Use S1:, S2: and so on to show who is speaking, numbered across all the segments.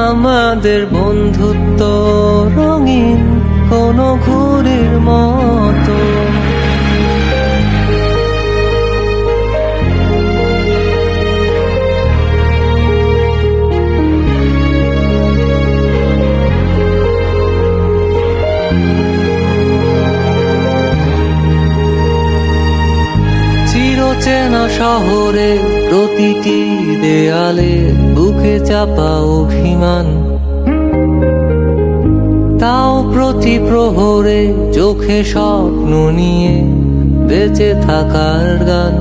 S1: আমাদের বন্ধুত্ব রঙিন কোনো ঘুরির মতো চিরচেনা শহরে, প্রতিটি দেয়ালে বুকে চাপা অভিমান। তাও প্রতি প্রহরে চোখে স্বপ্ন নিয়ে বেঁচে থাকার গান।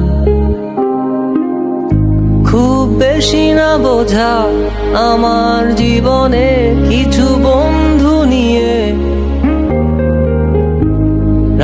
S1: খুব বেশি না বোঝা আমার জীবনে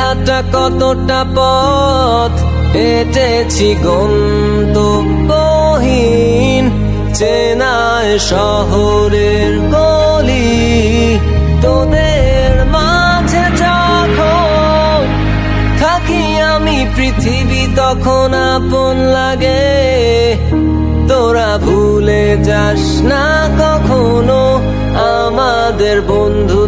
S1: হাঁটা কতটা পথ হেঁটেছি গন্তব্যহীন চেনায় শহরের গলি। তোদের মাঝে যখন থাকি আমি, পৃথিবী তখন আপন লাগে। তোরা ভুলে যাস না কখনো আমাদের বন্ধুত্ব